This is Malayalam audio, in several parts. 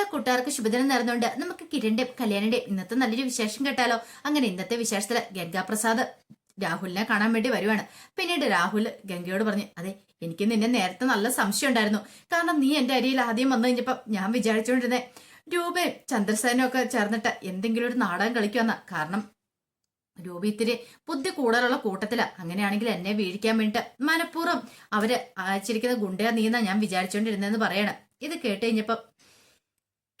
എല്ലാ കൂട്ടുകാർക്കും ശുഭദിനം നേർന്നുകൊണ്ട് നമുക്ക് കിരണിന്റെ കല്യാണിന്റെ ഇന്നത്തെ നല്ലൊരു വിശേഷം കേട്ടാലോ. അങ്ങനെ ഇന്നത്തെ വിശേഷത്തിൽ ഗംഗാപ്രസാദ് രാഹുലിനെ കാണാൻ വേണ്ടി വരുവാണ്. പിന്നീട് രാഹുൽ ഗംഗയോട് പറഞ്ഞു അതെ എനിക്ക് നിന്നെ നേരത്തെ നല്ല സംശയം ഉണ്ടായിരുന്നു. കാരണം നീ എന്റെ അരിയിൽ ആദ്യം വന്നു കഴിഞ്ഞപ്പോ ഞാൻ വിചാരിച്ചുകൊണ്ടിരുന്നേ രൂപയും ചന്ദ്രസേനും ഒക്കെ ചേർന്നിട്ട് എന്തെങ്കിലും ഒരു നാടകം കളിക്കുവന്ന. കാരണം രൂപ ഇത്തിരി ബുദ്ധി കൂടുതലുള്ള കൂട്ടത്തില. അങ്ങനെയാണെങ്കിൽ എന്നെ വീഴിക്കാൻ വേണ്ടിട്ട് മനഃപൂർവം അവർ അയച്ചിരിക്കുന്ന ഗുണ്ടയാ നീന്നാ ഞാൻ വിചാരിച്ചോണ്ടിരുന്നെന്ന് പറയണം. ഇത് കേട്ട് കഴിഞ്ഞപ്പോ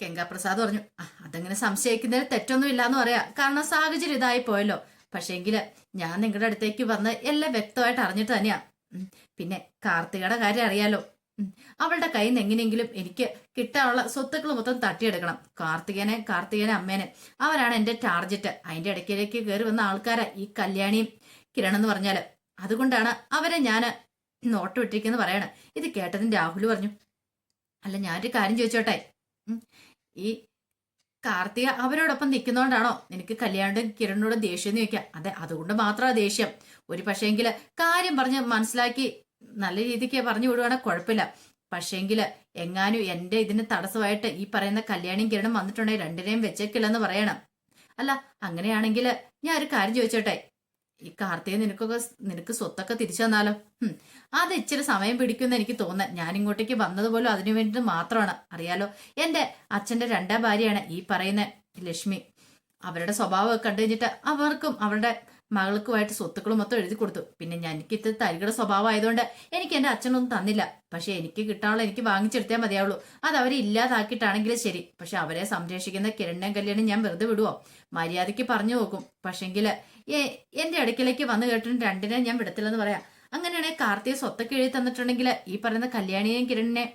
ഗംഗാപ്രസാദ് പറഞ്ഞു അതങ്ങനെ സംശയിക്കുന്നതിൽ തെറ്റൊന്നും ഇല്ലാന്ന് പറയാ. കാരണം സാഹചര്യം ഇതായി പോയല്ലോ. പക്ഷേങ്കിൽ ഞാൻ നിങ്ങളുടെ അടുത്തേക്ക് വന്ന് എല്ലാം വ്യക്തമായിട്ട് അറിഞ്ഞിട്ട് തന്നെയാ. പിന്നെ കാർത്തികയുടെ കാര്യം അറിയാലോ. അവളുടെ കയ്യിൽ നിന്ന് എങ്ങനെയെങ്കിലും എനിക്ക് കിട്ടാനുള്ള സ്വത്തുക്കൾ മൊത്തം തട്ടിയെടുക്കണം. കാർത്തികനെ കാർത്തികനെ അമ്മേനെ. അവരാണ് എന്റെ ടാർജറ്റ്. അതിന്റെ ഇടയ്ക്കിലേക്ക് കയറി വന്ന ആൾക്കാരാ ഈ കല്യാണിയും കിരൺ എന്ന് പറഞ്ഞാൽ. അതുകൊണ്ടാണ് അവരെ ഞാൻ നോട്ടം ഇട്ടിരിക്കുന്നത് പറയണേ. ഇത് കേട്ടതിന് രാഹുൽ പറഞ്ഞു അല്ല ഞാനൊരു കാര്യം ചോദിച്ചോട്ടെ. ഈ കാർത്തിക അവരോടൊപ്പം നിൽക്കുന്നോണ്ടാണോ? നിനക്ക് കല്യാണും കിരണിനോട് ദേഷ്യം എന്ന് ചോദിക്കാം. അതെ അതുകൊണ്ട് മാത്രമാണ് ദേഷ്യം. ഒരു പക്ഷേങ്കിൽ കാര്യം പറഞ്ഞ് മനസ്സിലാക്കി നല്ല രീതിക്ക് പറഞ്ഞു വിടുവാണെങ്കിൽ കുഴപ്പമില്ല. പക്ഷേങ്കിൽ എങ്ങാനും എന്റെ ഇതിന് തടസ്സമായിട്ട് ഈ പറയുന്ന കല്യാണിയും കിരണും വന്നിട്ടുണ്ടെങ്കിൽ രണ്ടിനെയും വെച്ചേക്കില്ലെന്ന് പറയണം. അല്ല അങ്ങനെയാണെങ്കിൽ ഞാൻ ഒരു കാര്യം ചോദിച്ചോട്ടെ? ഈ കാർത്തിക നിനക്കൊക്കെ നിനക്ക് സ്വത്തൊക്കെ തിരിച്ചു തന്നാലോ? അത് ഇച്ചിരി സമയം പിടിക്കുമെന്ന് എനിക്ക് തോന്നുന്നത് ഞാൻ ഇങ്ങോട്ടേക്ക് വന്നതുപോലും അതിനു വേണ്ടിയിട്ട് മാത്രമാണ്. അറിയാലോ? എന്റെ അച്ഛന്റെ രണ്ടാം ഭാര്യയാണ് ഈ പറയുന്ന ലക്ഷ്മി. അവരുടെ സ്വഭാവമൊക്കെ കണ്ടു കഴിഞ്ഞിട്ട് അവർക്കും അവരുടെ മകൾക്കുമായിട്ട് സ്വത്തുക്കൾ മൊത്തം എഴുതി കൊടുത്തു. പിന്നെ എനിക്ക് ഇത്ര തരികട സ്വഭാവം ആയതുകൊണ്ട് എനിക്ക് എന്റെ അച്ഛനൊന്നും തന്നില്ല. പക്ഷെ എനിക്ക് കിട്ടാനുള്ള എനിക്ക് വാങ്ങിച്ചെടുത്തേ മതിയാവുള്ളൂ. അത് അവരെ ഇല്ലാതാക്കിയിട്ടാണെങ്കിലും ശരി. പക്ഷെ അവരെ സംരക്ഷിക്കുന്ന കിരണ്ണൻ കല്യാണം ഞാൻ വെറുതെ വിടുവോ? മര്യാദയ്ക്ക് പറഞ്ഞു നോക്കും. പക്ഷെങ്കിൽ എ- എന്റെ അടുക്കലേക്ക് വന്നു കേട്ടിട്ട് രണ്ടിനെ ഞാൻ വിടത്തില്ലെന്ന് പറയാം. അങ്ങനെയാണെങ്കിൽ കാർത്തിയെ സ്വത്തൊക്കെ എഴുതി തന്നിട്ടുണ്ടെങ്കിൽ ഈ പറയുന്ന കല്യാണിയെയും കിരണിനെ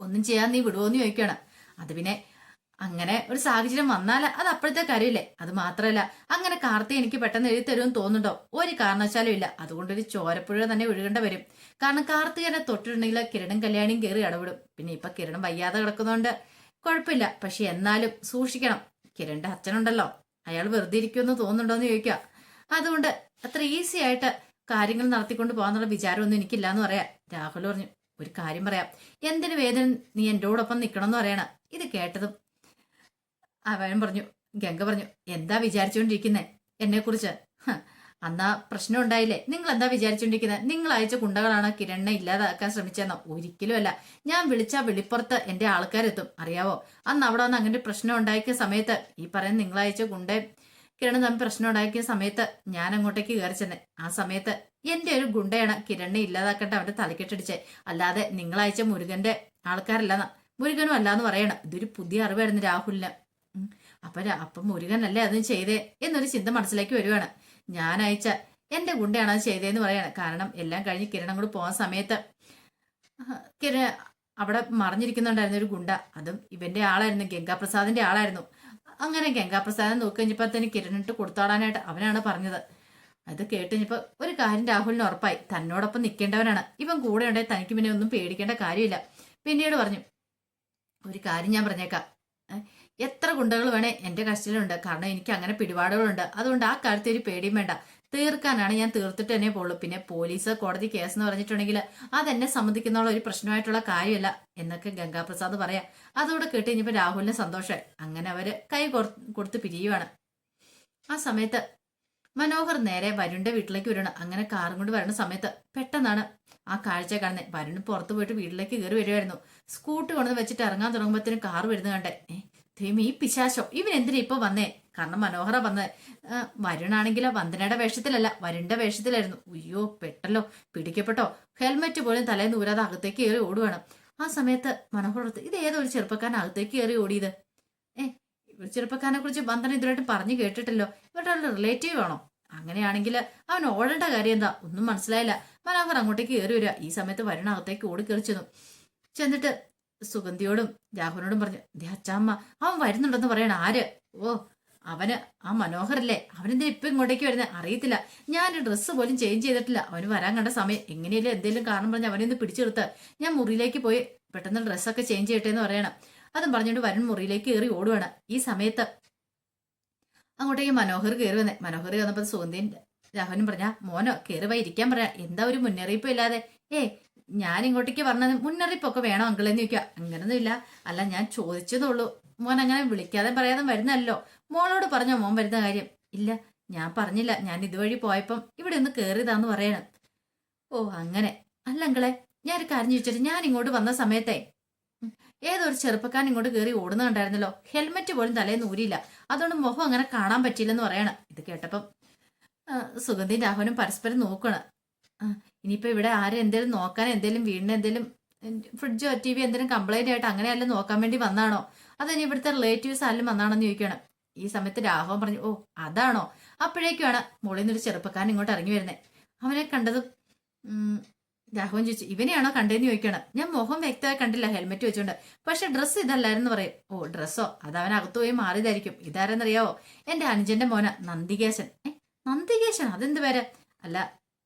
ഒന്നും ചെയ്യാൻ നീ വിടുവോന്ന് ചോദിക്കുകയാണ്. അത് പിന്നെ അങ്ങനെ ഒരു സാഹചര്യം വന്നാൽ അത് അപ്പോഴത്തെ കാര്യമില്ലേ അത് മാത്രമല്ല അങ്ങനെ കാർത്തി എനിക്ക് പെട്ടെന്ന് എഴുതി തരുമെന്ന് തോന്നുന്നുണ്ടോ? ഒരു കാരണവശാലും ഇല്ല. അതുകൊണ്ടൊരു ചോരപ്പുഴ തന്നെ ഒഴുകേണ്ട വരും. കാരണം കാർത്തികനെ തൊട്ടിട്ടുണ്ടെങ്കിൽ കിരണും കല്യാണിയും കയറി ഇടപെടും. പിന്നെ ഇപ്പൊ കിരണം വയ്യാതെ കിടക്കുന്നതുകൊണ്ട് കുഴപ്പമില്ല. പക്ഷെ എന്നാലും സൂക്ഷിക്കണം. കിരണിന്റെ അച്ഛനുണ്ടല്ലോ. അയാൾ വെറുതെ ഇരിക്കുമെന്ന് തോന്നുന്നുണ്ടോന്ന് ചോദിക്കുക. അതുകൊണ്ട് അത്ര ഈസി ആയിട്ട് കാര്യങ്ങൾ നടത്തിക്കൊണ്ട് പോകാന്നുള്ള വിചാരമൊന്നും എനിക്കില്ല എന്ന് പറയാം രാഹുൽ പറഞ്ഞു. ഒരു കാര്യം പറയാം. എന്തിനു വേദന നീ എന്റെ നിൽക്കണം എന്ന് പറയണ. ഇത് കേട്ടതും അവൻ പറഞ്ഞു. ഗംഗ പറഞ്ഞു എന്താ വിചാരിച്ചുകൊണ്ടിരിക്കുന്നത് എന്നെ കുറിച്ച് അന്നാ പ്രശ്നം ഉണ്ടായില്ലേ? നിങ്ങൾ എന്താ വിചാരിച്ചുകൊണ്ടിരിക്കുന്നത് നിങ്ങൾ അയച്ച കുണ്ടകളാണ് കിരണ്ണ ഇല്ലാതാക്കാൻ ശ്രമിച്ചെന്നോ ഒരിക്കലും അല്ല. ഞാൻ വിളിച്ച വെളിപ്പുറത്ത് എന്റെ ആൾക്കാരെത്തും. അറിയാവോ? അന്ന് അവിടെ വന്ന് അങ്ങനെ പ്രശ്നം ഉണ്ടാക്കിയ സമയത്ത് ഈ പറയുന്ന നിങ്ങൾ അയച്ച കുണ്ടേ കിരണ് തമ്മിൽ പ്രശ്നം ഉണ്ടാക്കിയ സമയത്ത് ഞാൻ അങ്ങോട്ടേക്ക് കയറി ചെന്നെ. ആ സമയത്ത് എന്റെ ഒരു ഗുണ്ടയാണ് കിരണിനെ ഇല്ലാതാക്കേണ്ട അവന്റെ തലക്കെട്ടടിച്ചേ. അല്ലാതെ നിങ്ങളയച്ച മുരുകന്റെ ആൾക്കാരല്ലെന്ന. മുരുകനും അല്ലാന്ന് പറയണം. ഇതൊരു പുതിയ അറിവായിരുന്നു രാഹുലിന്. അപ്പൊ അപ്പം മുരുകനല്ലേ അതും ചെയ്തേ എന്നൊരു ചിന്ത മനസ്സിലേക്ക് വരുവാണ്. ഞാൻ അയച്ച എന്റെ ഗുണ്ടയാണ് അത് ചെയ്തതെന്ന് പറയാണ്. കാരണം എല്ലാം കഴിഞ്ഞ് കിരണം കൂടി പോകാൻ സമയത്ത് കിര അവിടെ മറിഞ്ഞിരിക്കുന്നുണ്ടായിരുന്ന ഒരു ഗുണ്ട. അതും ഇവന്റെ ആളായിരുന്നു ഗംഗാപ്രസാദിന്റെ ആളായിരുന്നു. അങ്ങനെ ഗംഗാപ്രസാദം നോക്കി കഴിഞ്ഞപ്പോഴത്തേന് കിരണിട്ട് കൊടുത്താടാനായിട്ട് അവനാണ് പറഞ്ഞത്. അത് കേട്ട് ഒരു കാര്യം രാഹുലിന് ഉറപ്പായി. തന്നോടൊപ്പം നിൽക്കേണ്ടവനാണ് ഇവൻ കൂടെ ഉണ്ടെങ്കിൽ തനിക്ക് പിന്നെ ഒന്നും പേടിക്കേണ്ട കാര്യമില്ല. പിന്നീട് പറഞ്ഞു ഒരു കാര്യം ഞാൻ പറഞ്ഞേക്കാം. എത്ര ഗുണ്ടകൾ വേണേ എന്റെ കസ്റ്റഡിയിലുണ്ട്. കാരണം എനിക്ക് അങ്ങനെ പിടിപാടുകളുണ്ട്. അതുകൊണ്ട് ആ കാര്യത്തിൽ ഒരു പേടിയും വേണ്ട. തീർക്കാനാണ് ഞാൻ തീർത്തിട്ട് തന്നെ പോളൂ പിന്നെ പോലീസ് കോടതി കേസ് എന്ന് പറഞ്ഞിട്ടുണ്ടെങ്കിൽ അതെന്നെ സംബന്ധിക്കുന്ന ഒരു പ്രശ്നമായിട്ടുള്ള കാര്യമല്ല എന്നൊക്കെ ഗംഗാപ്രസാദ് പറയാം. അതോടെ കേട്ട് കഴിഞ്ഞപ്പോൾ രാഹുലിന് സന്തോഷമായി അങ്ങനെ അവർ കൈ കൊടുത്ത് പിരിയുവാണ്. ആ സമയത്ത് മനോഹർ നേരെ വരുണിന്റെ വീട്ടിലേക്ക് വരണം അങ്ങനെ കാറും കൊണ്ട് വരുന്ന സമയത്ത് പെട്ടെന്നാണ് ആ കാഴ്ച കാണുന്നത്. വരുൺ പുറത്ത് പോയിട്ട് വീട്ടിലേക്ക് കയറി വരുമായിരുന്നു സ്കൂട്ടി കൊണ്ടുവന്ന് വെച്ചിട്ട് ഇറങ്ങാൻ തുടങ്ങുമ്പോഴത്തേനും കാർ വരുന്നത് കണ്ടേ. ദൈവം ഈ പിശാശോ ഇവൻ എന്തിനാ ഇപ്പൊ വന്നേ? കാരണം മനോഹര വന്നത് വരുണാണെങ്കിൽ വന്ദനയുടെ വേഷത്തിലല്ല വരുണിന്റെ വേഷത്തിലായിരുന്നു. അയ്യോ പെട്ടല്ലോ പിടിക്കപ്പെട്ടോ. ഹെൽമെറ്റ് പോലും തലേന്ന് ഊരാതെ അകത്തേക്ക് കയറി ഓടുവാണ്. ആ സമയത്ത് മനോഹർ ഇത് ഏതൊരു ചെറുപ്പക്കാരൻ അകത്തേക്ക് കയറി ഓടിയത്? ഏ ഒരു ചെറുപ്പക്കാരനെ കുറിച്ച് വന്ദന ഇതുവരായിട്ട് പറഞ്ഞു കേട്ടിട്ടല്ലോ. ഇവരുടെ റിലേറ്റീവ് ആണോ? അങ്ങനെയാണെങ്കിൽ അവൻ ഓടേണ്ട കാര്യം എന്താ? ഒന്നും മനസ്സിലായില്ല. മനോഹർ അങ്ങോട്ടേക്ക് കയറി വരിക. ഈ സമയത്ത് വരുണ അകത്തേക്ക് ഓടി ചെന്നിട്ട് സുഗന്ധിയോടും രാഹുലിനോടും പറഞ്ഞു ദേ അച്ചാമ്മ അവൻ വരുന്നുണ്ടെന്ന് പറയണ ആര്? ഓ അവന് ആ മനോഹരല്ലേ? അവനെന്താ ഇപ്പൊ ഇങ്ങോട്ടേക്ക് വരുന്നത് അറിയത്തില്ല. ഞാൻ ഡ്രസ്സ് പോലും ചേഞ്ച് ചെയ്തിട്ടില്ല. അവന് വരാൻ കണ്ട സമയം. എങ്ങനെയല്ലേ എന്തെങ്കിലും കാരണം പറഞ്ഞ് അവനെ ഒന്ന് പിടിച്ചെടുത്ത്. ഞാൻ മുറിയിലേക്ക് പോയി പെട്ടെന്ന് ഡ്രസ്സൊക്കെ ചേഞ്ച് ചെയ്യട്ടെ എന്ന് പറയണം. അതും പറഞ്ഞുകൊണ്ട് വരുൺ മുറിയിലേക്ക് കയറി ഓടുവാണ്. ഈ സമയത്ത് അങ്ങോട്ടേക്ക് മനോഹർ കയറി വന്നേ. മനോഹർ വന്നപ്പോൾ സുഗന്ധിയും രാഹുലും പറഞ്ഞ മോനോ കയറി പോയി ഇരിക്കാൻ പറയാ. എന്താ ഒരു മുന്നറിയിപ്പ് ഇല്ലാതെ? ഏ ഞാൻ ഇങ്ങോട്ടേക്ക് പറഞ്ഞത് മുന്നറിയിപ്പൊക്കെ വേണം അങ്കിളെന്ന് ചോദിക്കുക. അങ്ങനൊന്നും ഇല്ല. അല്ല ഞാൻ ചോദിച്ചതുള്ളൂ മോൻ അങ്ങനെ വിളിക്കാതെ പറയാതെ വരുന്നല്ലോ മോളോട് പറഞ്ഞോ മോൻ വരുന്ന കാര്യം? ഇല്ല ഞാൻ പറഞ്ഞില്ല. ഞാൻ ഇതുവഴി പോയപ്പം ഇവിടെ ഒന്ന് കയറിയതാന്ന് പറയണം. ഓ അങ്ങനെ. അല്ല അങ്കിളെ ഞാനൊരു കാര്യം ചോദിച്ചിട്ട് ഞാൻ ഇങ്ങോട്ട് വന്ന സമയത്തെ ഏതൊരു ഏതോ ഒരു ചെറുപ്പക്കാരൻ ഇങ്ങോട്ട് കയറി ഓടുന്നുണ്ടായിരുന്നല്ലോ ഹെൽമെറ്റ് പോലും തലേന്ന് ഊരിയില്ല. അതുകൊണ്ട് മുഖം അങ്ങനെ കാണാൻ പറ്റിയില്ലെന്ന് പറയണം. ഇത് കേട്ടപ്പം സുഗന്ധി രാഹുലും പരസ്പരം നോക്കണം. ആ, ഇനിയിപ്പോ ഇവിടെ ആരും എന്തേലും നോക്കാൻ എന്തേലും വീടിന് എന്തേലും ഫ്രിഡ്ജോ ടി വി എന്തെങ്കിലും കംപ്ലൈന്റ് ആയിട്ട് അങ്ങനെയല്ല നോക്കാൻ വേണ്ടി വന്നാണോ? അതിനി ഇവിടുത്തെ റിലേറ്റീവ്സ് ആരും വന്നാണെന്ന് ചോദിക്കണം ഈ സമയത്ത് രാഘവൻ പറഞ്ഞു ഓ അതാണോ? അപ്പോഴേക്കുമാണ് മുകളിൽ നിന്നൊരു ചെറുപ്പക്കാരൻ ഇങ്ങോട്ട് ഇറങ്ങി വരുന്നത് അവനെ കണ്ടതും രാഘവൻ ചോദിച്ചു ഇവനെയാണോ കണ്ടതെന്ന് ചോദിക്കണം ഞാൻ മുഖം വ്യക്തമായി കണ്ടില്ല ഹെൽമെറ്റ് വെച്ചുകൊണ്ട് പക്ഷെ ഡ്രസ്സ് ഇതല്ലായിരുന്നു പറയും. ഓ ഡ്രസ്സോ അത് അവൻ അകത്തു പോയി മാറിയതായിരിക്കും. ഇതാരെന്നറിയാവോ? എന്റെ അനുജന്റെ മോന നന്ദികേശൻ. ഏ നന്ദികേശൻ? അതെന്ത് പേര്? അല്ല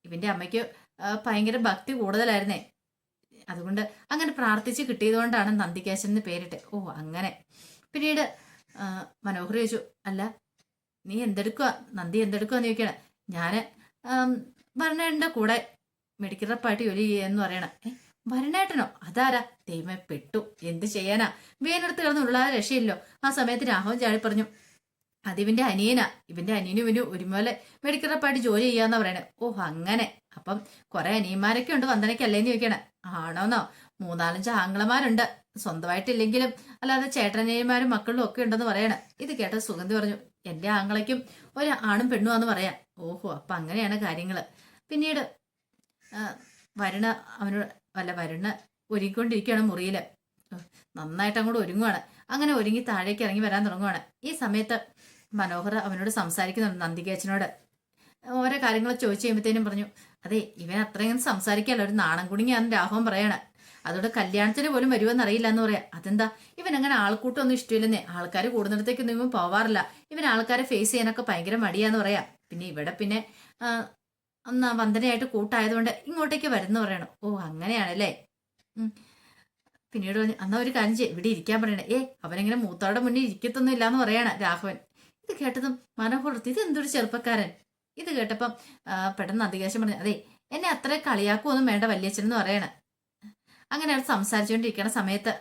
ഇവന്റെ അമ്മയ്ക്ക് ഭയങ്കര ഭക്തി കൂടുതലായിരുന്നേ. അതുകൊണ്ട് അങ്ങനെ പ്രാർത്ഥിച്ച് കിട്ടിയതുകൊണ്ടാണ് നന്ദികേശൻ എന്ന് പേരിട്ട്. ഓ അങ്ങനെ. പിന്നീട് മനോഹർ ചോദിച്ചു അല്ല നീ എന്തെടുക്കുക നന്ദി എന്തെടുക്കുക എന്ന് ചോദിക്കണം ഞാൻ ഭരണേട്ടന്റെ കൂടെ മെഡിക്കൽ റപ്പായിട്ട് ജോലി ചെയ്യാന്ന് പറയണം. ഏ ഭരണേട്ടനോ? അതാരാ? ദൈവമേ പെട്ടു. എന്ത് ചെയ്യാനാ? വേനെടുത്ത് കിടന്നുള്ള രക്ഷയില്ലോ ആ സമയത്ത് രാഘവൻ ചാടി പറഞ്ഞു അതിവന്റെ അനിയനാ. ഇവന്റെ അനിയനും ഇവനും ഒരുപോലെ മെഡിക്കൽ റപ്പായിട്ട് ജോലി ചെയ്യാന്ന പറയണേ. ഓ അങ്ങനെ. അപ്പം കുറെ അനിയന്മാരൊക്കെ ഉണ്ട് വന്ദനയ്ക്കല്ലേന്ന് ചോദിക്കണേ. ആണോന്നോ? മൂന്നാലഞ്ച് ആംഗ്ലമാരുണ്ട് സ്വന്തമായിട്ടില്ലെങ്കിലും അല്ലാതെ ചേട്ടനേമാരും മക്കളും ഒക്കെ ഉണ്ടെന്ന് പറയണേ. ഇത് കേട്ട സുഗന്ധി പറഞ്ഞു എന്റെ ആങ്ങളയ്ക്കും ഒരു ആണും പെണ്ണുമാന്ന് പറയാം. ഓഹോ അപ്പൊ അങ്ങനെയാണ് കാര്യങ്ങൾ. പിന്നീട് വരുണ അവനോട് അല്ല വരുണ ഒരുങ്ങിക്കൊണ്ടിരിക്കുകയാണ് മുറിയിൽ. നന്നായിട്ട് അങ്ങോട്ട് ഒരുങ്ങുവാണ്. അങ്ങനെ ഒരുങ്ങി താഴേക്ക് ഇറങ്ങി വരാൻ തുടങ്ങുവാണ്. ഈ സമയത്ത് മനോഹർ അവനോട് സംസാരിക്കുന്നുണ്ട് നന്ദികേച്ചനോട് ഓരോ കാര്യങ്ങൾ ചോദിച്ചു കഴിയുമ്പോഴത്തേനും പറഞ്ഞു അതെ ഇവൻ അത്രയും സംസാരിക്കാമല്ലോ ഒരു നാണം കുടുങ്ങിയാന്ന് രാഘവൻ പറയണ. അതോടെ കല്യാണത്തിന് പോലും വരുമെന്ന് അറിയില്ല എന്ന് പറയാം. അതെന്താ? ഇവൻ അങ്ങനെ ആൾക്കൂട്ടമൊന്നും ഇഷ്ടമില്ലെന്നേ. ആൾക്കാർ കൂടുന്നിടത്തേക്കൊന്നും ഇവൻ പോവാറില്ല. ഇവൻ ആൾക്കാരെ ഫേസ് ചെയ്യാനൊക്കെ ഭയങ്കര മടിയാന്ന് പറയാം. പിന്നെ ഇവിടെ പിന്നെ ഒന്ന് വന്ദനയായിട്ട് കൂട്ടായതുകൊണ്ട് ഇങ്ങോട്ടേക്ക് വരുന്ന പറയണം. ഓ അങ്ങനെയാണല്ലേ. പിന്നീട് പറഞ്ഞു അന്നാ ഒരു കാര്യം ഇവിടെ ഇരിക്കാൻ പറയണേ. ഏ അവനെങ്ങനെ മൂത്തോടെ മുന്നിൽ ഇരിക്കത്തൊന്നും ഇല്ലാന്ന് പറയാണ് രാഘവൻ. ഇത് കേട്ടതും മനോഹരത്ത് ഇത് എന്തൊരു ചെറുപ്പക്കാരൻ. ഇത് കേട്ടപ്പം പെട്ടെന്ന് അധികാശം പറഞ്ഞു അതെ എന്നെ അത്ര കളിയാക്കുമൊന്നും വേണ്ട വല്യച്ഛൻ എന്ന് പറയണ. അങ്ങനെ അവർ സംസാരിച്ചുകൊണ്ടിരിക്കണ സമയത്ത്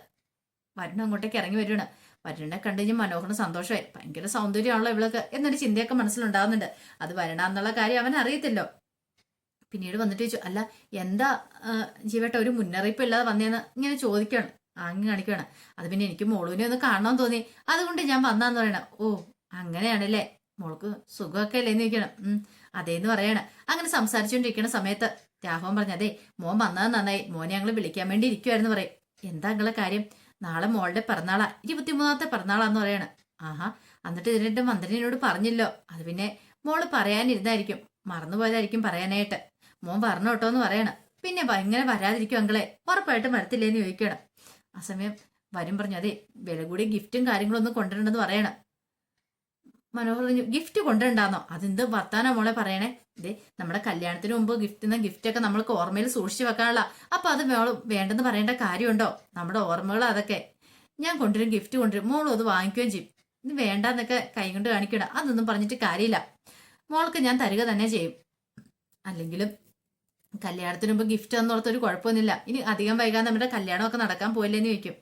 വരുണ അങ്ങോട്ടേക്ക് ഇറങ്ങി വരുവാണ്. വരുണിനെ കണ്ടു കഴിഞ്ഞാൽ മനോഹറിന് സന്തോഷമായി. ഭയങ്കര സൗന്ദര്യമാണല്ലോ ഇവളൊക്കെ എന്നൊരു ചിന്തയൊക്കെ മനസ്സിലുണ്ടാവുന്നുണ്ട്. അത് വരണ എന്നുള്ള കാര്യം അവൻ അറിയത്തില്ലോ. പിന്നീട് വന്നിട്ട് ചോദിച്ചു അല്ല എന്താ ജീവേട്ട ഒരു മുന്നറിയിപ്പ് ഇല്ലാതെ വന്നേന്ന്? ഇങ്ങനെ ചോദിക്കുകയാണ് ആങ്ങി കാണിക്കുകയാണ്. അത് പിന്നെ എനിക്ക് മോളുവിനെ ഒന്ന് കാണണമെന്ന് തോന്നി. അതുകൊണ്ട് ഞാൻ വന്നാന്ന് പറയണം. ഓ അങ്ങനെയാണല്ലേ? മോൾക്ക് സുഖമൊക്കെ അല്ലേ ചോദിക്കണം. ഉം അതേന്ന് പറയണം. അങ്ങനെ സംസാരിച്ചുകൊണ്ടിരിക്കുന്ന സമയത്ത് രാഘവൻ പറഞ്ഞു അതെ മോൻ വന്നത് നന്നായി. മോനെ ഞങ്ങൾ വിളിക്കാൻ വേണ്ടി ഇരിക്കുവായിരുന്നു പറയും. എന്താ നിങ്ങളെ കാര്യം? നാളെ മോളുടെ പിറന്നാളാ. ഇരുപത്തിമൂന്നാമത്തെ പിറന്നാളാന്ന് പറയണം. ആഹാ എന്നിട്ട് ഇതിനിട്ട് മന്ത്രിനോട് പറഞ്ഞില്ലോ. അത് പിന്നെ മോൾ പറയാനിരുന്നായിരിക്കും. മറന്നുപോയതായിരിക്കും പറയാനായിട്ട്. മോൻ പറഞ്ഞു കേട്ടോ എന്ന് പറയണം. പിന്നെ ഇങ്ങനെ വരാതിരിക്കും അങ്ങളെ ഉറപ്പായിട്ടും വരത്തില്ലേന്ന് ചോദിക്കണം ആ സമയം വരും പറഞ്ഞു അതെ വില കൂടി ഗിഫ്റ്റും കാര്യങ്ങളൊന്നും കൊണ്ടുവരണ്ടെന്ന് പറയണം. മനോഹർ പറഞ്ഞു ഗിഫ്റ്റ് കൊണ്ടുണ്ടാന്നോ അതെന്ത് വർത്താനോ മോളെ പറയണേ? ഇതേ നമ്മുടെ കല്യാണത്തിന് മുമ്പ് ഗിഫ്റ്റ് എന്ന ഗിഫ്റ്റ് ഒക്കെ നമ്മൾക്ക് ഓർമ്മയിൽ സൂക്ഷിച്ചു വെക്കാനുള്ള. അപ്പൊ അത് മോൾ വേണ്ടെന്ന് പറയേണ്ട കാര്യമുണ്ടോ? നമ്മുടെ ഓർമ്മകൾ അതൊക്കെ. ഞാൻ കൊണ്ടുവരും ഗിഫ്റ്റ് കൊണ്ടുവരും. മോളും അത് വാങ്ങിക്കുകയും ചെയ്യും. ഇത് വേണ്ടാന്നൊക്കെ കൈ കൊണ്ട് കാണിക്കണം. അതൊന്നും പറഞ്ഞിട്ട് കാര്യമില്ല. മോൾക്ക് ഞാൻ തരിക തന്നെ ചെയ്യും. അല്ലെങ്കിലും കല്യാണത്തിന് മുമ്പ് ഗിഫ്റ്റ് എന്നോർത്ത് ഒരു കുഴപ്പമൊന്നുമില്ല. ഇനി അധികം വൈകാതെ നമ്മുടെ കല്യാണമൊക്കെ നടക്കാൻ പോയില്ലേന്ന് ചോദിക്കും.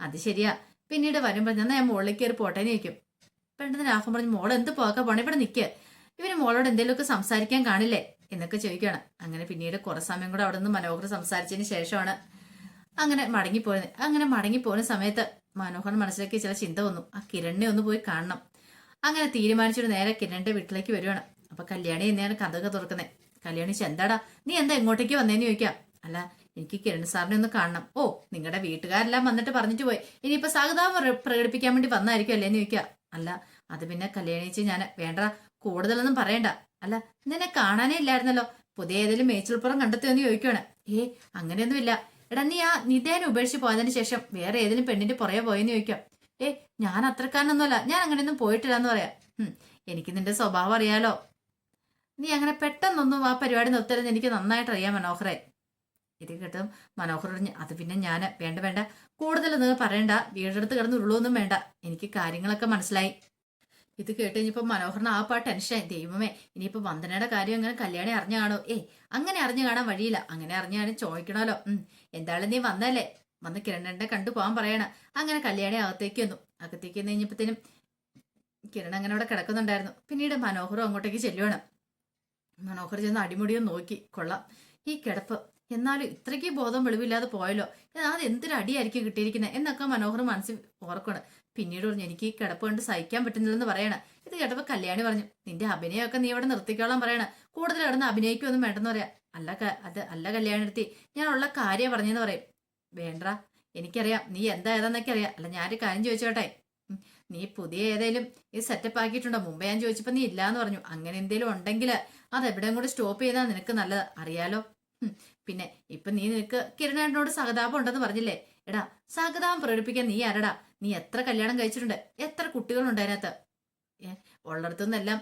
അത് ശരിയാ. പിന്നീട് വരുമ്പോൾ ഞാൻ മുകളിലേക്ക് കയറി പോട്ടേന്ന് ചോദിക്കും. പെട്ടെന്ന് രാഘവൻ പറഞ്ഞു മോൾ എന്ത് പോകാൻ പോണേ? ഇവിടെ നിൽക്കുക ഇവർ മോളോട് എന്തെങ്കിലുമൊക്കെ സംസാരിക്കാൻ കാണില്ലേ? എന്നൊക്കെ ചോദിക്കുകയാണ്. അങ്ങനെ പിന്നീട് കുറെ സമയം കൂടെ അവിടെ നിന്ന് മനോഹർ സംസാരിച്ചതിന് ശേഷമാണ് അങ്ങനെ മടങ്ങിപ്പോയത്. അങ്ങനെ മടങ്ങിപ്പോകുന്ന സമയത്ത് മനോഹർ മനസ്സിലേക്ക് ചില ചിന്ത വന്നു. ആ കിരണിനെ ഒന്ന് പോയി കാണണം. അങ്ങനെ തീരുമാനിച്ചിട്ട് നേരെ കിരണിന്റെ വീട്ടിലേക്ക് വരുവാണ്. അപ്പൊ കല്യാണി എന്നെയാണ് കഥക തുറക്കുന്നത് കല്യാണി എന്താടാ? നീ എന്താ ഇങ്ങോട്ടേക്ക് വന്നേന്ന് ചോദിക്കാം? അല്ല എനിക്ക് കിരൺ സാറിനെ ഒന്ന് കാണണം. ഓ നിങ്ങളുടെ വീട്ടുകാരെല്ലാം വന്നിട്ട് പറഞ്ഞിട്ട് പോയി. ഇനിയിപ്പോ സഹതാപം പ്ര- പ്രകടിപ്പിക്കാൻ വേണ്ടി വന്നായിരിക്കും അല്ലേന്ന് ചോദിക്കാം? അല്ല അത് പിന്നെ കല്യാണിച്ച് ഞാൻ വേണ്ട കൂടുതലൊന്നും പറയണ്ട. അല്ല നിന്നെ കാണാനേ ഇല്ലായിരുന്നല്ലോ. പുതിയ ഏതെങ്കിലും മേച്ചിൽപ്പുറം കണ്ടെത്തിയെന്ന് ചോദിക്കുവാണ്. ഏ അങ്ങനെയൊന്നും ഇല്ല എടാ നീ ആ നിതേനെ ഉപേക്ഷിച്ച് പോയതിന് ശേഷം വേറെ ഏതെങ്കിലും പെണ്ണിന്റെ പുറകെ പോയെന്ന് ചോദിക്കാം. ഏ ഞാൻ അത്രക്കാരനൊന്നുമല്ല. ഞാൻ അങ്ങനെയൊന്നും പോയിട്ടില്ല എന്ന് പറയാം. എനിക്ക് നിന്റെ സ്വഭാവം അറിയാലോ. നീ അങ്ങനെ പെട്ടെന്നൊന്നും ആ പരിപാടി നിർത്തരുതെന്ന് എനിക്ക് നന്നായിട്ട് അറിയാം മനോഹറെ ഇത് കേട്ടും. മനോഹർ പറഞ്ഞു അത് പിന്നെ ഞാൻ വേണ്ട വേണ്ട. കൂടുതലൊന്നും പറയണ്ട. വീടെടുത്ത് കിടന്ന് ഉള്ളൊന്നും വേണ്ട. എനിക്ക് കാര്യങ്ങളൊക്കെ മനസ്സിലായി. ഇത് കേട്ട് കഴിഞ്ഞപ്പോൾ മനോഹരൻ ആ പാ ടെൻഷനായി. ദൈവമേ ഇനിയിപ്പോൾ വന്ദനയുടെ കാര്യം അങ്ങനെ കല്യാണി അറിഞ്ഞു കാണോ? ഏ അങ്ങനെ അറിഞ്ഞു കാണാൻ വഴിയില്ല. അങ്ങനെ അറിഞ്ഞു കാണാൻ ചോദിക്കണമല്ലോ. എന്തായാലും നീ വന്നല്ലേ? വന്ന് കിരണനെ കണ്ടു പോകാൻ പറയണ. അങ്ങനെ കല്യാണി അകത്തേക്ക് വന്നു അകത്തേക്ക് വന്നു കഴിഞ്ഞപ്പോഴത്തേനും കിരൺ അങ്ങനെ അവിടെ കിടക്കുന്നുണ്ടായിരുന്നു. പിന്നീട് മനോഹറും അങ്ങോട്ടേക്ക് ചെല്ലുവാണ്. മനോഹർ ചെന്ന് അടിമുടിയും നോക്കി. കൊള്ളാം. ഈ കിടപ്പ് എന്നാലും ഇത്രയ്ക്ക് ബോധം വെളിവില്ലാതെ പോയല്ലോ. അത് എന്തൊരു അടിയായിരിക്കും കിട്ടിയിരിക്കുന്നത് എന്നൊക്കെ മനോഹർ മനസ്സിൽ ഓർക്കണം പിന്നീട് പറഞ്ഞു എനിക്ക് ഈ കിടപ്പ് കണ്ട് സഹിക്കാൻ പറ്റുന്നില്ലെന്ന് പറയണ. ഇത് കേട്ടപ്പോ കല്യാണി പറഞ്ഞു നിന്റെ അഭിനയമൊക്കെ നീ ഇവിടെ നിർത്തിക്കോളാൻ പറയണ. കൂടുതൽ കിടന്ന് അഭിനയിക്കൊന്നും വേണ്ടെന്ന് പറയാം. അല്ല അത് അല്ല ഞാൻ ഉള്ള കാര്യം പറഞ്ഞെന്ന് പറയും. വേണ്ട എനിക്കറിയാം. നീ എന്താ ഏതാന്നൊക്കെ അറിയാം. അല്ല ഞാനൊരു കാര്യം ചോദിച്ചോട്ടെ. നീ പുതിയ ഏതെങ്കിലും ഇത് സെറ്റപ്പ് ആക്കിയിട്ടുണ്ടോ? മുമ്പേ ഞാൻ ചോദിച്ചപ്പോ നീ ഇല്ലാന്ന് പറഞ്ഞു. അങ്ങനെ എന്തേലും ഉണ്ടെങ്കിൽ അത് എവിടെയും കൂടി സ്റ്റോപ്പ് ചെയ്താൽ നിനക്ക് നല്ലത്. അറിയാലോ? പിന്നെ ഇപ്പൊ നീ നിനക്ക് കിരണേട്ടനോട് സഹതാപം ഉണ്ടെന്ന് പറഞ്ഞില്ലേ? എടാ സഹതാപം പ്രകടിപ്പിക്കാൻ നീ ആരടാ? നീ എത്ര കല്യാണം കഴിച്ചിട്ടുണ്ട്? എത്ര കുട്ടികളുണ്ട് അതിനകത്ത്? ഉള്ളിടത്തുനിന്നെല്ലാം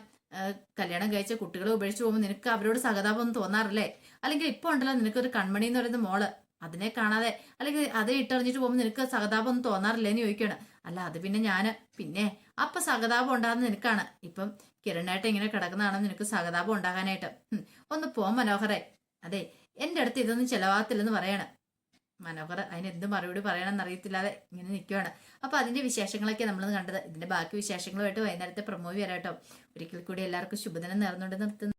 കല്യാണം കഴിച്ച കുട്ടികളെ ഉപേക്ഷിച്ച് പോകുമ്പോൾ നിനക്ക് അവരോട് സഹതാപം ഒന്നും തോന്നാറില്ലേ? അല്ലെങ്കിൽ ഇപ്പൊ ഉണ്ടല്ലോ നിനക്കൊരു കൺമണി എന്ന് പറയുന്ന മോൾ. അതിനെ കാണാതെ അല്ലെങ്കിൽ അതേ ഇട്ടറിഞ്ഞിട്ട് പോകുമ്പോൾ നിനക്ക് സഹതാപം ഒന്നും തോന്നാറില്ലേ എന്ന് ചോദിക്കുകയാണ് അല്ല അത് പിന്നെ ഞാൻ. പിന്നെ അപ്പൊ സഹതാപം ഉണ്ടാകുന്ന നിനക്കാണ്. ഇപ്പം കിരണായിട്ട് ഇങ്ങനെ കിടക്കുന്നതാണ് നിനക്ക് സഹതാപം ഉണ്ടാകാനായിട്ട്? ഒന്ന് പോ മനോഹരെ. അതെ എന്റെ അടുത്ത് ഇതൊന്നും ചിലവാകത്തില്ലെന്ന് പറയണം. മനോഹർ അതിന് എന്ത് മറുപടി പറയണമെന്ന് അറിയത്തില്ലാതെ ഇങ്ങനെ നിൽക്കുകയാണ് അപ്പൊ അതിന്റെ വിശേഷങ്ങളൊക്കെ നമ്മൾ കണ്ടത്. ഇതിന്റെ ബാക്കി വിശേഷങ്ങളുമായിട്ട് വൈകുന്നേരത്തെ പ്രമോവ് വരാട്ടോ ഒരിക്കൽ കൂടി എല്ലാവർക്കും ശുഭദിനം നേർന്നുകൊണ്ട് നിർത്തുന്നു.